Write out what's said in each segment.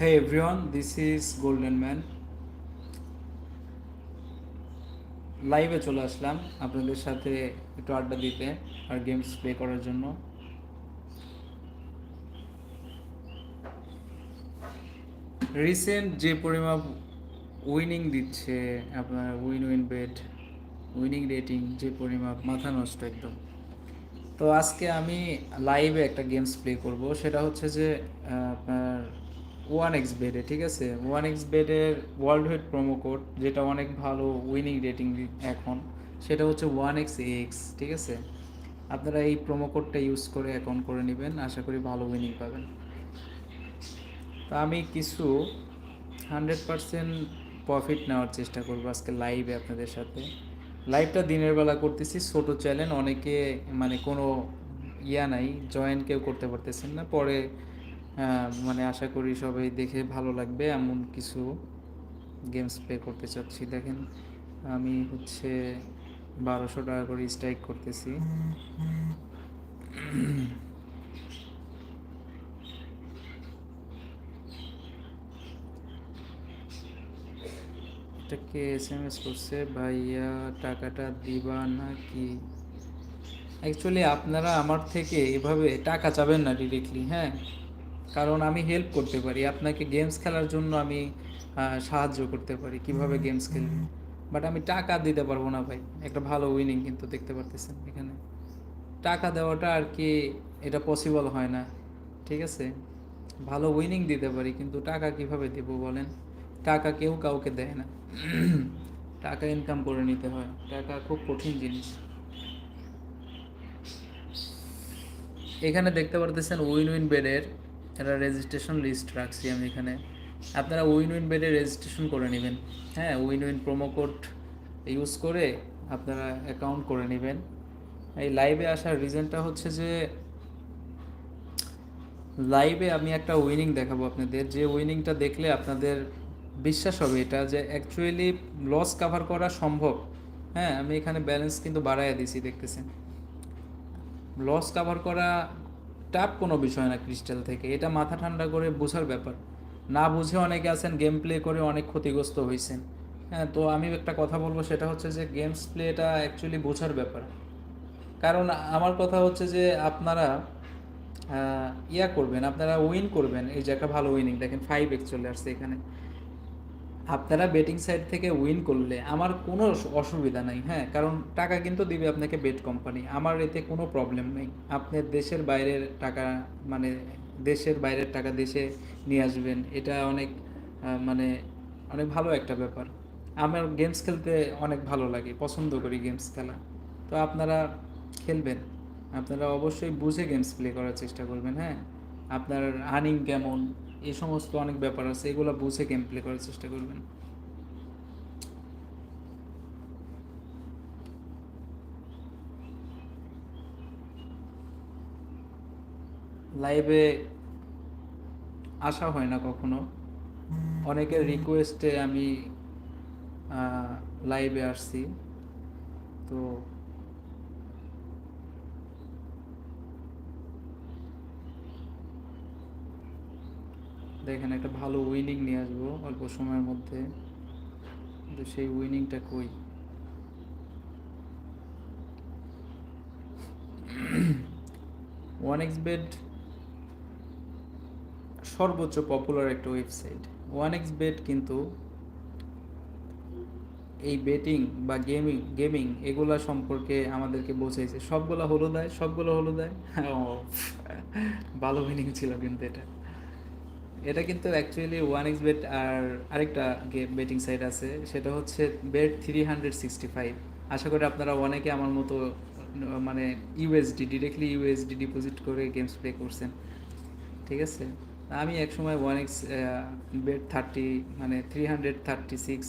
Hey everyone, this is Golden Man. লাইভে চলে আসলাম আপনাদের সাথে একটু আড্ডা দিতে আর গেমস প্লে করার জন্য রিসেন্ট যে পরিমাপ উইনিং দিচ্ছে আপনার win win bet winning rating যে পরিমাপ মাথা নষ্ট একদম তো আজকে আমি লাইভে একটা গেমস প্লে করব সেটা হচ্ছে যে আপনার ওয়ান এক্স বেডে, ঠিক আছে? ওয়ান এক্স বেডের ওয়ার্ল্ড ওয়েড প্রোমো কোড যেটা অনেক ভালো উইনিং রেটিং এখন, সেটা হচ্ছে ওয়ান এক্স এক্স, ঠিক আছে? আপনারা এই প্রোমো কোডটা ইউজ করে অ্যাকাউন্ট করে নেবেন, আশা করি ভালো উইনিং পাবেন। তো আমি কিছু হান্ড্রেড পারসেন্ট প্রফিট নেওয়ার চেষ্টা করব আজকে লাইভে আপনাদের সাথে। লাইভটা দিনের বেলা করতেছি, ছোট চ্যানেল অনেকে মানে কোনো ইয়া নাই জয়েন কেউ করতে পারতেছেন না, পরে মানে আশা করি সবাই দেখে ভালো লাগবে। এমন কিছু গেমস প্লে করতে চাচ্ছি। দেখেন, আমি হচ্ছে বারোশো টাকা করে স্ট্রাইক করতেছি। এটাকে এস এম এস করছে? ভাইয়া, টাকাটা দিবা নাকি? অ্যাকচুয়ালি আপনারা আমার থেকে এভাবে টাকা চাবেন না ডিরেক্টলি হ্যাঁ? কারণ আমি হেল্প করতে পারি আপনাকে গেমস খেলার জন্য আমি সাহায্য করতে পারি কীভাবে গেমস খেলবেন বাট আমি টাকা দিতে পারব না ভাই একটা ভালো উইনিং কিন্তু দেখতে পারতেছেন এখানে। টাকা দেওয়াটা আর কি এটা পসিবল হয় না ঠিক আছে? ভালো উইনিং দিতে পারি কিন্তু টাকা কীভাবে দেব বলেন? টাকা কেউ কাউকে দেয় না। টাকা ইনকাম করে নিতে হয় টাকা খুব কঠিন জিনিস। এখানে দেখতে পারতেছেন উইন উইন বেডের একটা রেজিস্ট্রেশন লিস্ট রাখছি আমি এখানে। আপনারা উইন উইন বেডে রেজিস্ট্রেশন করে নেবেন। হ্যাঁ win win promo code use করে আপনারা অ্যাকাউন্ট করে নেবেন। এই লাইভে আসার রিজনটা হচ্ছে যে লাইভে আমি একটা উইনিং দেখাবো আপনাদের। যে উইনিংটা দেখলে আপনাদের বিশ্বাস হবে এটা যে অ্যাকচুয়ালি লস কাভার করা সম্ভব। হ্যাঁ আমি এখানে ব্যালেন্স কিন্তু বাড়াইয়া দিছি, দেখতেছেন। লস কাভার করা টাফ কোনো বিষয় না ক্রিস্টাল থেকে। এটা মাথা ঠান্ডা করে বোঝার ব্যাপার। না বুঝে অনেকে আছেন গেম প্লে করে অনেক ক্ষতিগ্রস্ত হয়েছেন হ্যাঁ তো আমি একটা কথা বলব, সেটা হচ্ছে যে গেমস প্লেটা অ্যাকচুয়ালি বোঝার ব্যাপার। কারণ আমার কথা হচ্ছে যে আপনারা ইয়া করবেন, আপনারা উইন করবেন। এই একটা ভালো উইনিং দেখেন ফাইভ এক্স চলে আসছে এখানে। আপনারা বেটিং সাইড থেকে উইন করলে আমার কোনো অসুবিধা নাই হ্যাঁ? কারণ টাকা কিন্তু দিবে আপনাকে বেট কোম্পানি আমার এতে কোনো প্রবলেম নেই। আপনি দেশের বাইরের টাকা মানে দেশের বাইরের টাকা দেশে নিয়ে আসবেন, এটা অনেক মানে অনেক ভালো একটা ব্যাপার। আমার গেমস খেলতে অনেক ভালো লাগে, পছন্দ করি গেমস খেলা। তো আপনারা খেলবেন, আপনারা অবশ্যই বুঝে গেমস প্লে করার চেষ্টা করবেন হ্যাঁ? আপনার আর্নিং কেমন এই সমস্ত অনেক ব্যাপার আছে, এগুলো বুঝে গেম প্লে করার চেষ্টা করবেন। লাইভে আসা হয় না কখনো। অনেকের রিকোয়েস্টে আমি লাইভে আসছি। তো দেখেন একটা ভালো উইনিং নিয়ে আসব অল্প সময়ের মধ্যে। কিন্তু সেই উইনিংটা কই? ওয়ান এক্স বেড সর্বোচ্চ পপুলার একটা ওয়েবসাইট ওয়ান এক্স বেড কিন্তু এই বেটিং বা গেমিং গেমিং এগুলা সম্পর্কে আমাদেরকে বোঝাইছে। সবগুলা হলো দেয় সবগুলো হলো দেয়। ভালো উইনিং ছিল কিন্তু এটা। এটা কিন্তু অ্যাকচুয়ালি ওয়ান এক্স বেট আর আরেকটা গেম বেটিং সাইট আছে, সেটা হচ্ছে bet three hundred sixty five আশা করি আপনারা অনেকে আমার মতো মানে ইউএসডি ডিরেক্টলি ইউএসডি ডিপোজিট করে গেমস প্লে করছেন। ঠিক আছে? আমি একসময় ওয়ান এক্স বেট থার্টি মানে থ্রি হান্ড্রেড থার্টি সিক্স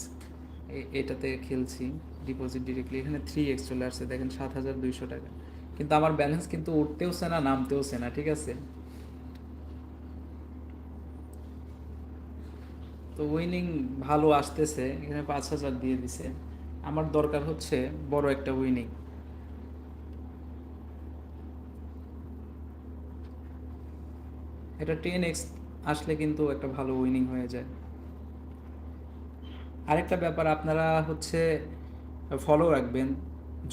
এটাতে খেলছি ডিপোজিট ডিরেক্টলি এখানে থ্রি এক্স চলে আসছে, দেখেন সাত হাজার দুইশো টাকা। কিন্তু আমার ব্যালেন্স কিন্তু উঠতেওছে না, নামতেওছে না, ঠিক আছে? তো উইনিং ভালো আসতেছে, এখানে পাঁচ হাজার দিয়ে দিছে। আমার দরকার হচ্ছে বড় একটা উইনিং এটা টেন এক্স আসলে কিন্তু একটা ভালো উইনিং হয়ে যায়। আরেকটা ব্যাপার, আপনারা হচ্ছে ফলো রাখবেন।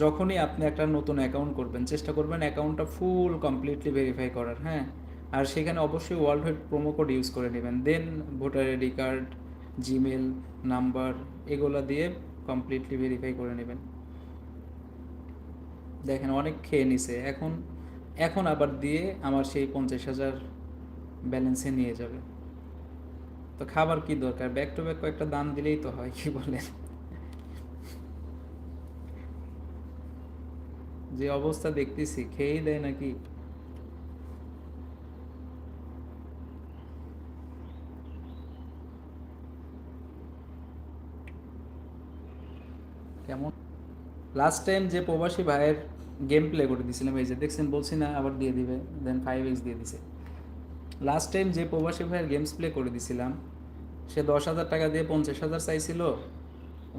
যখনই আপনি একটা নতুন অ্যাকাউন্ট করবেন, চেষ্টা করবেন অ্যাকাউন্টটা ফুল কমপ্লিটলি ভেরিফাই করার হ্যাঁ? আর সেখানে অবশ্যই world wide promo code use করে নেবেন। দেন voter ID card Gmail number এগুলো দিয়ে কমপ্লিটলি ভেরিফাই করে নেবেন। দেখেন অনেক খেয়ে নিছে। এখন এখন আবার দিয়ে আমার সেই পঞ্চাশ হাজার ব্যালেন্সে নিয়ে যাবে। তো খাবার কি দরকার? ব্যাক টু ব্যাক কয়েকটা দান দিলেই তো হয়, কি বলেন? যে অবস্থা দেখতেছি, খেয়েই দেয় নাকি কেমন লাস্ট টাইম যে প্রবাসী ভাইয়ের গেম প্লে করে দিয়েছিলাম, এই যে দেখছেন, বলছি না, আবার দিয়ে দিবে দেন ফাইভ এক্স দিয়ে দিছে। লাস্ট টাইম যে প্রবাসী ভাইয়ের গেমস প্লে করে দিছিলাম, সে দশ হাজার টাকা দিয়ে পঞ্চাশ হাজার চাইছিল।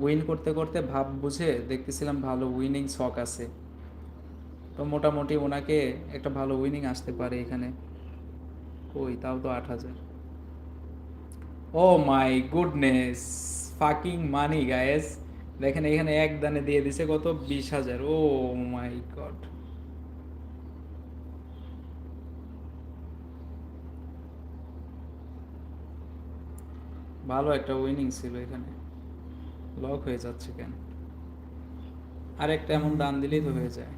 উইন করতে করতে ভাব বুঝে দেখতেছিলাম ভালো উইনিং শখ আছে। তো মোটামুটি ওনাকে একটা ভালো উইনিং আসতে পারে এখানে। ওই তাও তো আট হাজার। ও my goodness fucking money guys দেখেন এখানে এক দানে দিয়ে দিছে কত? বিশ হাজার। Oh my god. ভালো একটা উইনিং ছিল এখানে। লক হয়ে যাচ্ছে কেন? আর একটা এমন দান দিলেই তো হয়ে যায়।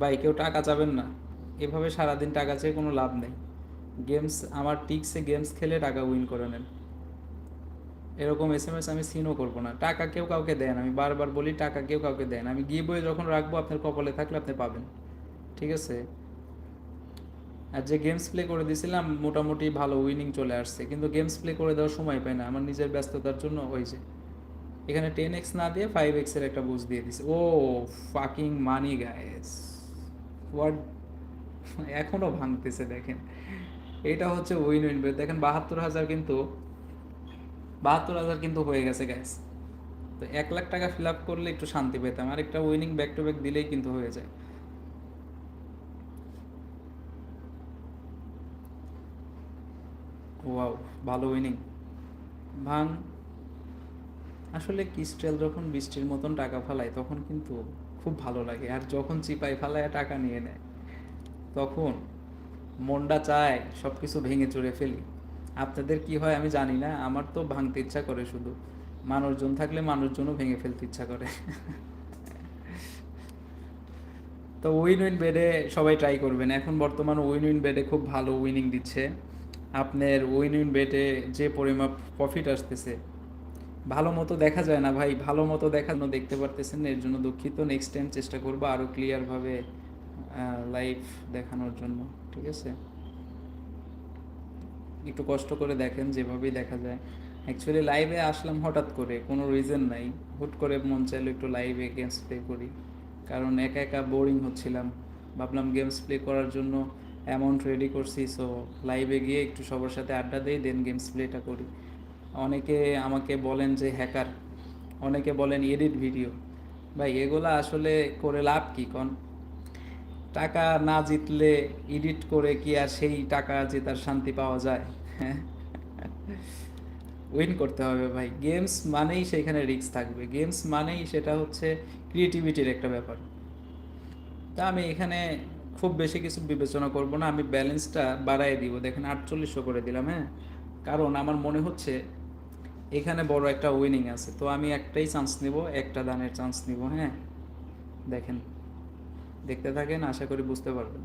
ভাই, কেউ টাকা চাবেন না। এভাবে সারাদিন টাকা চেয়ে কোনো লাভ নেই। গেমস, আমার টিক্সে গেমস খেলে টাকা উইন করে নেন। এরকম এস এম এস আমি সিনও করব না। টাকা কেউ কাউকে দেন আমি বারবার বলি, টাকা কেউ কাউকে দেন আমি গিয়ে বই যখন রাখব, আপনার কপালে থাকলে আপনি পাবেন। ঠিক আছে? আর যে গেমস প্লে করে দিয়েছিলাম, মোটামুটি ভালো উইনিং চলে আসছে। কিন্তু গেমস প্লে করে দেওয়ার সময় পাই না। আমার নিজের ব্যস্ততার জন্য হয়েছে। এখানে টেন এক্স না দিয়ে ফাইভ এক্সের একটা বুঝ দিয়ে দিছে oh fucking money guys what এখনও ভাঙতেছে, দেখেন। এটা হচ্ছে উইন উইন দেখেন বাহাত্তর হাজার কিন্তু, বাহাত্তর হাজার কিন্তু হয়ে গেছে গ্যাস তো এক লাখ টাকা ফিল আপ করলে একটু শান্তি পেতাম, আর একটা উইনিং ব্যাক টু ব্যাক দিলেই কিন্তু হয়ে যায়। ওয়াও ভালো উইনিং ভাঙ আসলে কিস্টেল যখন বৃষ্টির মতন টাকা ফালায়, তখন কিন্তু খুব ভালো লাগে, আর যখন চিপাই ফালায়, টাকা নিয়ে নেয়। তখন মনটা চায় সব কিছু ভেঙে চড়ে ফেলি। আপনাদের কি হয় আমি জানি না, আমার তো ভাঙতে ইচ্ছা করে শুধু। মানুষজন থাকলে মানুষজনও ভেঙে ফেলতে ইচ্ছা করে। তো উইন উইন বেডে সবাই ট্রাই করবেন। এখন বর্তমান উইন উইন বেডে খুব ভালো উইনিং দিচ্ছে। আপনার উইন উইন বেডে যে পরিমাপ প্রফিট আসতেছে, ভালো মতো দেখা যায় না ভাই। ভালো মতো দেখানো দেখতে পারতেছেন এর জন্য দুঃখিত। নেক্সট টাইম চেষ্টা করব আরও ক্লিয়ারভাবে লাইভ দেখানোর জন্য। ঠিক আছে? একটু কষ্ট করে দেখেন, যেভাবেই দেখা যায়। অ্যাকচুয়ালি লাইভে আসলাম হঠাৎ করে, কোনো রিজন নাই। হুট করে মন চাইলো একটু লাইভে গেমস প্লে করি। কারণ একা একা বোরিং হচ্ছিলাম। ভাবলাম গেমস প্লে করার জন্য অ্যামাউন্ট রেডি করছি সো লাইভে গিয়ে একটু সবার সাথে আড্ডা দিই দেন গেমস প্লেটা করি। অনেকে আমাকে বলেন যে, হ্যাকার। অনেকে বলেন, এডিট ভিডিও। ভাই, এগুলা আসলে করে লাভ কি, কন? টাকা না জিতলে এডিট করে কি আর সেই টাকা জেতার শান্তি পাওয়া যায়? উইন করতে হবে ভাই। গেমস মানেই সেখানে রিস্ক থাকবে। গেমস মানেই সেটা হচ্ছে ক্রিয়েটিভিটির একটা ব্যাপার। তা আমি এখানে খুব বেশি কিছু বিবেচনা করব না। আমি ব্যালেন্সটা বাড়াই দিব। দেখেন আটচল্লিশশো করে দিলাম হ্যাঁ? কারণ আমার মনে হচ্ছে এখানে বড় একটা উইনিং আছে। তো আমি একটাই চান্স নিব, একটা দানের চান্স নিব হ্যাঁ? দেখেন। দেখতে থাকেন, আশা করি বুঝতে পারবেন।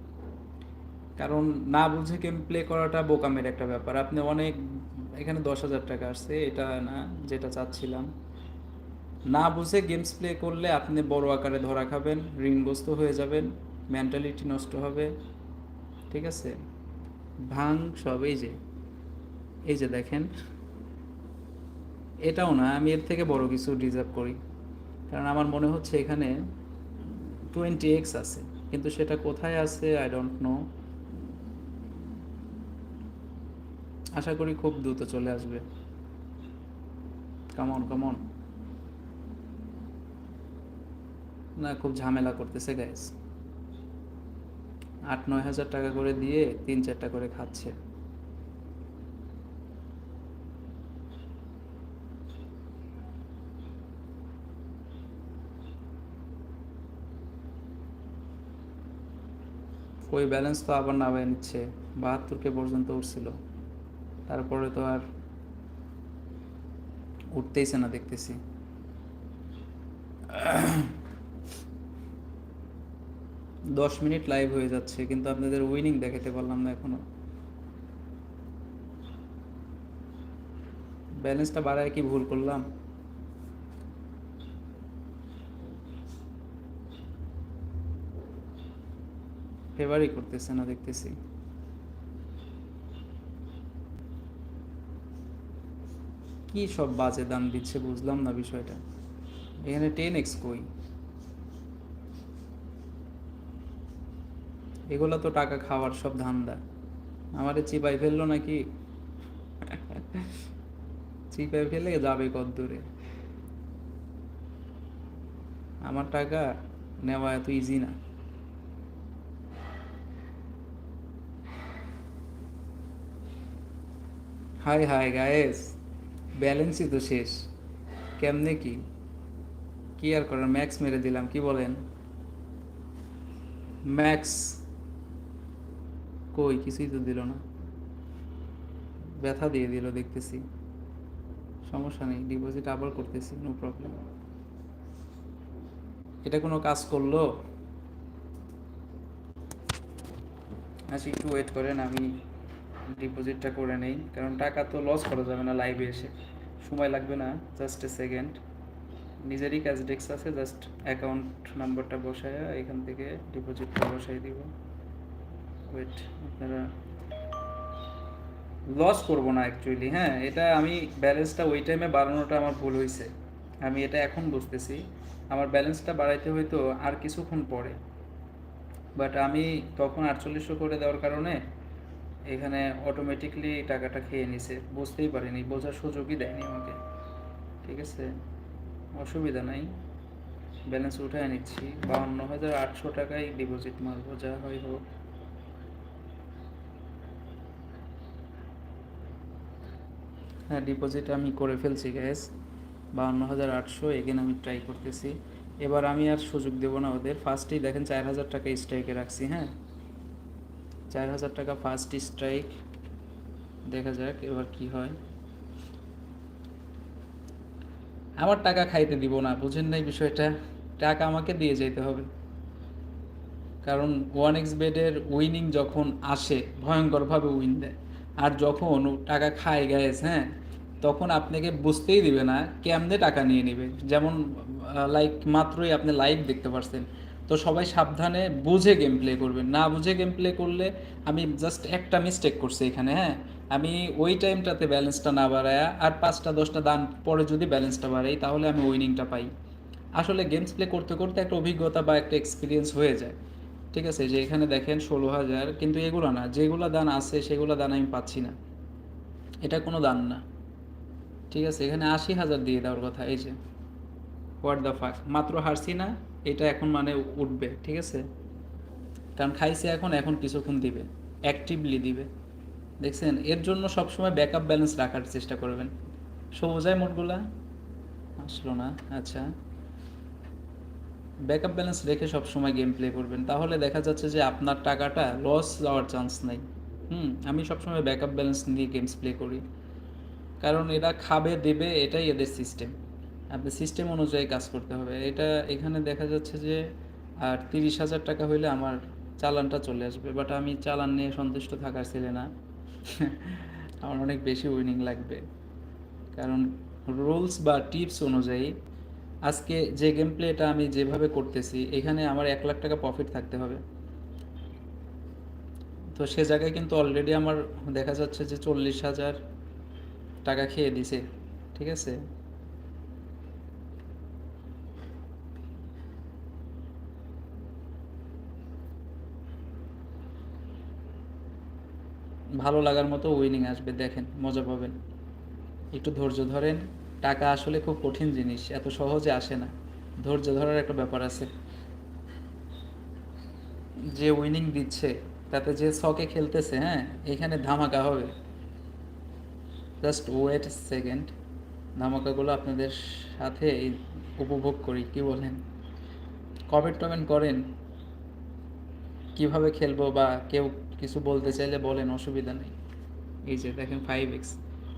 কারণ না বুঝে গেম প্লে করাটা বোকামের একটা ব্যাপার। আপনি অনেক, এখানে দশ হাজার টাকা আসছে, এটা না, যেটা চাচ্ছিলাম। না বুঝে গেমস প্লে করলে আপনি বড় আকারে ধরা খাবেন, ঋণগ্রস্ত হয়ে যাবেন মেন্টালিটি নষ্ট হবে। ঠিক আছে? ভাং সব, এই যে এই যে দেখেন। এটাও না, আমি এর থেকে বড় কিছু ডিজার্ভ করি। কারণ আমার মনে হচ্ছে এখানে টোয়েন্টি এক্স আছে, কিন্তু সেটা কোথায় আছে আই ডোন্ট নো আশা করি খুব দ্রুত চলে আসবে। কামন কামন না, খুব ঝামেলা করতেছে গাইস আট, নয় হাজার টাকা করে দিয়ে তিন, চারটা করে খাচ্ছে। ওই ব্যালেন্স তো আবার নামায় নিচ্ছে। বাহাত্তরকে পর্যন্ত উঠছিল। তারপরে তো আর উঠতেইছে না দেখতেছি। দশ মিনিট লাইভ হয়ে যাচ্ছে, কিন্তু আপনাদের উইনিং দেখাতে পারলাম না এখনও। ব্যালেন্সটা বাড়ায় কি ভুল করলাম? ফেভারই করতেছে না, দেখতেছি। কি সব বাজে দাম দিচ্ছে বুঝলাম না বিষয়টা। এখানে টেন এক্স কই? এগুলো তো টাকা খাওয়ার সব ধান্দা। আমারে চিপাই ফেলল নাকি? চিপাই ফেলে যাবে কত দূরে আমার টাকা নেওয়া এত ইজি না। হাই হাই গায়েস ব্যালেন্সই তো শেষ। কেমনে কি? কি আর করার? ম্যাক্স মেরে দিলাম, কি বলেন? ম্যাক্স কই? কিছুই তো দিল না। ব্যথা দিয়ে দিল, দেখতেছি। সমস্যা নেই ডিপোজিট আবার করতেছি নো প্রবলেম এটা কোনো কাজ করল? আচ্ছা একটু ওয়েট করেন, আমি ডিপোজিটটা করে নেই, কারণ টাকা তো লস করা যাবে না লাইভে এসে। সময় লাগবে না জাস্ট এ সেকেন্ড নিজেরই ক্যাশ ডেস্ক আছে জাস্ট অ্যাকাউন্ট নাম্বারটা বসায় এখান থেকে ডিপোজিটটা বসাই দিব। ওয়েট আপনারা লস করব না অ্যাকচুয়ালি হ্যাঁ এটা আমি ব্যালেন্সটা ওই টাইমে বাড়ানোটা আমার ভুল হয়েছে আমি এটা এখন বুঝতেছি। আমার ব্যালেন্সটা বাড়াইতে হয়তো আর কিছুক্ষণ পরে। বাট আমি তখন আটচল্লিশশো করে দেওয়ার কারণে এখানে অটোমেটিকলি টাকাটা খেয়ে নিছে। বুঝতেই পারিনি, বোঝার সুযোগই দেয়নি আমাকে। ঠিক আছে? অসুবিধা নাই। ব্যালেন্স উঠায় নিচ্ছি। বাউন্ন হাজার আটশো টাকায় ডিপোজিট মারবো, যা হয় হোক। হ্যাঁ ডিপোজিট আমি করে ফেলছি গ্যাস বাউন্ন হাজার আটশো এগেন আমি ট্রাই করতেছি। এবার আমি আর সুযোগ দেবো না ওদের। ফার্স্টেই দেখেন, চার হাজার টাকা স্ট্রাইকে রাখছি হ্যাঁ? চার হাজার টাকা ফার্স্ট স্ট্রাইক দেখা যাক এবার কি হয়। আমার টাকা খাইতে দিব না, বুঝেন নাই বিষয়টা। টাকা আমাকে দিয়ে যেতে হবে। কারণ ওয়ান এক্স বেডের উইনিং যখন আসে, ভয়ঙ্করভাবে উইন দেয়। আর যখন টাকা খায় গ্যাস হ্যাঁ তখন আপনাকে বুঝতেই দিবে না কেমনে টাকা নিয়ে নেবে। যেমন লাইক মাত্রই আপনি লাইভ দেখতে পারছেন। তো সবাই সাবধানে বুঝে গেম প্লে করবেন। না বুঝে গেম প্লে করলে আমি জাস্ট একটা মিস্টেক করছি এখানে হ্যাঁ? আমি ওই টাইমটাতে ব্যালেন্সটা না বাড়ায় আর পাঁচটা, দশটা দান পরে যদি ব্যালেন্সটা বাড়াই, তাহলে আমি উইনিংটা পাই। আসলে গেমস প্লে করতে করতে একটা অভিজ্ঞতা বা একটা এক্সপিরিয়েন্স হয়ে যায়। ঠিক আছে? যে এখানে দেখেন ষোলো হাজার, কিন্তু এগুলো না। যেগুলো দান আছে, সেগুলো দান আমি পাচ্ছি না। এটা কোনো দান না। ঠিক আছে? এখানে আশি হাজার দিয়ে দেওয়ার কথা, এই যে। হোয়াট দ্য ফাক মাত্র হারছি না। এটা এখন মানে উঠবে, ঠিক আছে? কারণ খাইছে এখন এখন কিছুক্ষণ দিবে অ্যাক্টিভলি দিবে। দেখছেন? এর জন্য সবসময় ব্যাকআপ ব্যালেন্স রাখার চেষ্টা করবেন। সবুজায় মোটগুলা? আসলো না আচ্ছা। ব্যাকআপ ব্যালেন্স রেখে সবসময় গেম প্লে করবেন। তাহলে দেখা যাচ্ছে যে আপনার টাকাটা লস যাওয়ার চান্স নেই। হুম, আমি সবসময় ব্যাকআপ ব্যালেন্স নিয়ে গেমস প্লে করি। কারণ এরা খাবে, দেবে, এটাই এদের সিস্টেম আপনি সিস্টেম অনুযায়ী কাজ করতে হবে। এটা এখানে দেখা যাচ্ছে যে, আর তিরিশ হাজার টাকা হইলে আমার চালানটা চলে আসবে। বাট আমি চালান নিয়ে সন্তুষ্ট থাকার ছেলে না। আমার অনেক বেশি উইনিং লাগবে। কারণ রুলস বা টিপস অনুযায়ী, আজকে যে গেম প্লেটা আমি যেভাবে করতেছি, এখানে আমার এক লাখ টাকা প্রফিট থাকতে হবে। তো সে জায়গায় কিন্তু অলরেডি আমার দেখা যাচ্ছে যে চল্লিশ হাজার টাকা খেয়ে দিছে। ঠিক আছে? ভালো লাগার মতো উইনিং আসবে, দেখেন, মজা পাবেন। একটু ধৈর্য ধরেন, টাকা আসলে খুব কঠিন জিনিস, এত সহজে আসে না। ধৈর্য ধরার একটা ব্যাপার আছে। যে উইনিং দিচ্ছে, তাতে যে শকে খেলতেছে হ্যাঁ এখানে ধামাকা হবে। জাস্ট ওয়েট সেকেন্ড ধামাকাগুলো আপনাদের সাথে উপভোগ করি, কি বলেন? কমেন্ট টমেন্ট করেন কীভাবে খেলব বা কেউ কিছু বলতে চাইলে বলেন, অসুবিধা নেই। এই যে দেখেন ফাইভ এক্স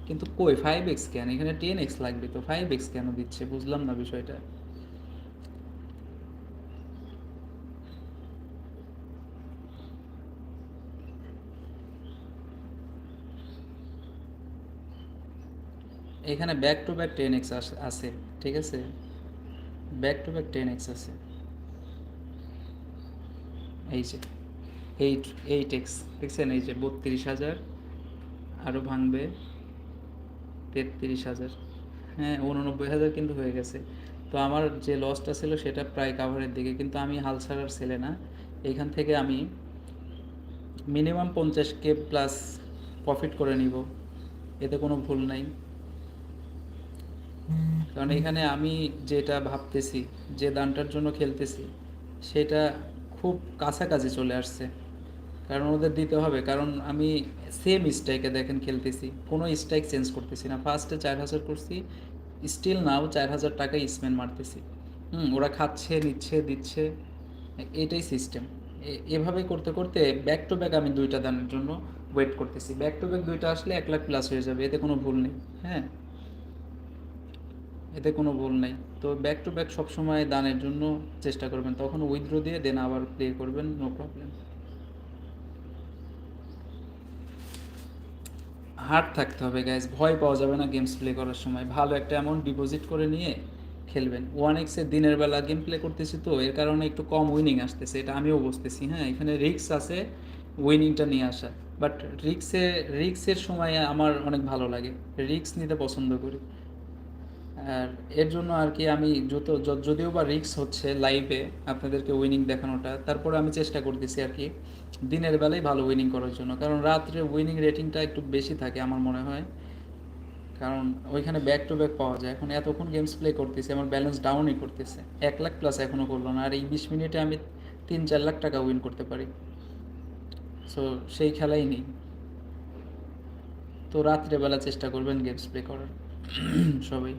কিন্তু কই ফাইভ এক্স কেন? এখানে টেন এক্স লাগবে তো। ফাইভ এক্স কেন দিচ্ছে? বুঝলাম না বিষয়টা। এখানে back to back ten X আছে, ঠিক আছে? Back to back ten X আছে। এই যে এইট এইট এক্স দেখছেন? এই যে বত্রিশ হাজার আরও ভাঙবে, তেত্রিশ হাজার। হ্যাঁ উননব্বই হাজার কিন্তু হয়ে গেছে। তো আমার যে লসটা ছিল, সেটা প্রায় কাভারের দিকে। কিন্তু আমি হাল ছাড়ার ছেলে না। এখান থেকে আমি মিনিমাম পঞ্চাশ কে প্লাস প্রফিট করে নিব। এতে কোনো ভুল নাই। কারণ এখানে আমি যেটা ভাবতেছি, যে দানটার জন্য খেলতেছি, সেটা খুব কাছাকাছি চলে আসছে। কারণ ওদের দিতে হবে। কারণ আমি সেম স্ট্রাইকে দেখেন খেলতেছি। কোনো স্ট্রাইক চেঞ্জ করতেছি না। ফার্স্টে চার হাজার করছি। স্টিল নাও চার হাজার টাকায় স্পেন মারতেছি। হুম, ওরা খাচ্ছে, নিচ্ছে, দিচ্ছে। এটাই সিস্টেম এভাবে করতে করতে ব্যাক টু ব্যাক আমি দুইটা দানের জন্য ওয়েট করতেছি। ব্যাক টু ব্যাক দুইটা আসলে এক লাখ প্লাস হয়ে যাবে। এতে কোনো ভুল নেই। হ্যাঁ? এতে কোনো ভুল নেই। তো ব্যাক টু ব্যাক সবসময় দানের জন্য চেষ্টা করবেন। তখন উইথড্র দিয়ে দেন আবার প্লে করবেন নো প্রবলেম হার্ড থাকতে হবে গ্যাস ভয় পাওয়া যাবে না গেমস প্লে করার সময়। ভালো একটা অ্যামাউন্ট ডিপোজিট করে নিয়ে খেলবেন। ওয়ান এক্সের দিনের বেলা গেম প্লে করতেছি তো, এর কারণে একটু কম উইনিং আসতেছে। এটা আমিও বুঝতেছি হ্যাঁ? এখানে রিক্স আছে উইনিংটা নিয়ে আসা। বাট রিক্সে রিক্সের সময় আমার অনেক ভালো লাগে। রিক্স নিতে পছন্দ করি। আর এর জন্য আর কি আমি যত যদিও বা রিক্স হচ্ছে লাইভে আপনাদেরকে উইনিং দেখানোটা, তারপরে আমি চেষ্টা করতেছি আর কি দিনের বেলায় ভালো উইনিং করার জন্য। কারণ রাত্রে উইনিং রেটিংটা একটু বেশি থাকে আমার মনে হয়। কারণ ওইখানে ব্যাক টু ব্যাক পাওয়া যায়। এখন এতক্ষণ গেমস প্লে করতেছি, আমার ব্যালেন্স ডাউনই করতেছে। এক লাখ প্লাস এখনও করল না। আর এই বিশ মিনিটে আমি তিন, চার লাখ টাকা উইন করতে পারি। সো সেই খেলাই নেই। তো রাত্রেবেলা চেষ্টা করবেন গেমস প্লে করার। সবাই।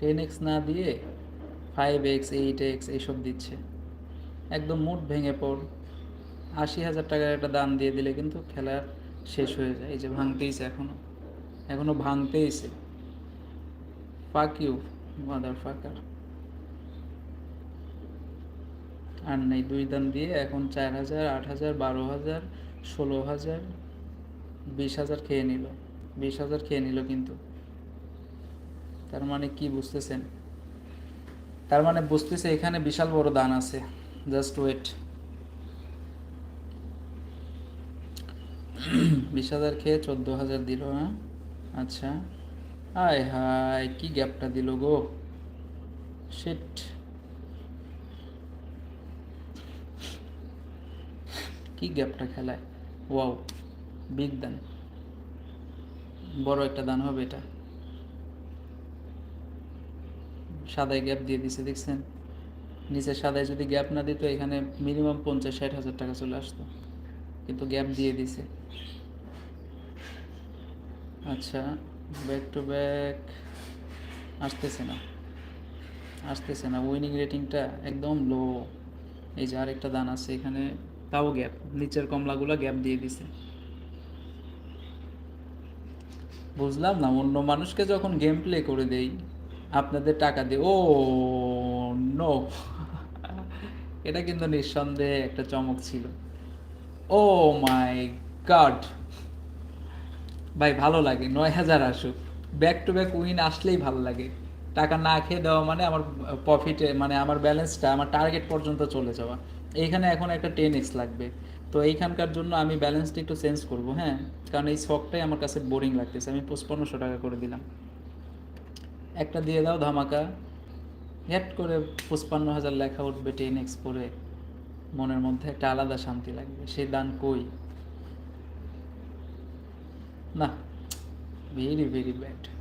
টেন এক্স না দিয়ে ফাইভ এক্স এইট এক্স এইসব দিচ্ছে। একদম মুড ভেঙে পড়। আশি হাজার টাকার একটা দান দিয়ে দিলে কিন্তু খেলার শেষ হয়ে যায়। এই যে ভাঙতেইছে এখনও এখনও ভাঙতেইছে। ফাক ইউ মাদার ফাকার আর নেই, দুই দান দিয়ে এখন চার হাজার, আট হাজার, বারো হাজার, ষোলো হাজার, বিশ হাজার খেয়ে নিল। বিশ হাজার খেয়ে নিল কিন্তু। তার মানে কি বুঝতেছেন? তার মানে বুঝতেছে এখানে বিশাল বড় দান আছে। জাস্ট ওয়েট বিশ হাজার খেয়ে চোদ্দ হাজার দিল হ্যাঁ? আচ্ছা। আয় হায়, কি গ্যাপটা দিল গো। শিট কি গ্যাপটা খেলায়? ওয়াও বিগ দান। বড় একটা দান হবে এটা। সাদায় গ্যাপ দিয়ে দিছে, দেখছেন? নিচে সাদায় যদি গ্যাপ না দিত, এখানে মিনিমাম পঞ্চাশ ষাট হাজার টাকা চলে আসতো। কিন্তু গ্যাপ দিয়ে দিছে। আচ্ছা ব্যাক টু ব্যাক আসতেছে না। আসতেছে না। উইনিং রেটিংটা একদম লো এই যে আরেকটা দান আছে এখানে, তাও গ্যাপ নিচের কমলাগুলো গ্যাপ দিয়ে দিছে। বুঝলাম না, অন্য মানুষকে যখন গেম প্লে করে দেই আপনাদের টাকা দিয়ে, ও নো এটা কিন্তু নিঃসন্দেহে একটা চমক ছিল। ও মাই গড ভাই, ভালো লাগে, নয় হাজার আসুক। ব্যাক টু ব্যাক উইন আসলেই ভালো লাগে। টাকা না খেয়ে দেওয়া মানে আমার প্রফিটে মানে আমার ব্যালেন্সটা আমার টার্গেট পর্যন্ত চলে যাওয়া। এইখানে এখন একটা টেন এক্স লাগবে। তো এইখানকার জন্য আমি ব্যালেন্সটা একটু চেঞ্জ করব হ্যাঁ? কারণ এই শখটাই আমার কাছে বোরিং লাগতেছে। আমি পঁচপন্নশো টাকা করে দিলাম। একটা দিয়ে দাও ধামাকা। হ্যাট করে পঁচপান্ন হাজার লেখা উঠবে টেন এক্স পরে মনের মধ্যে একটা আলাদা শান্তি লাগবে। সেই দান কই? না ভেরি ভেরি ব্যাড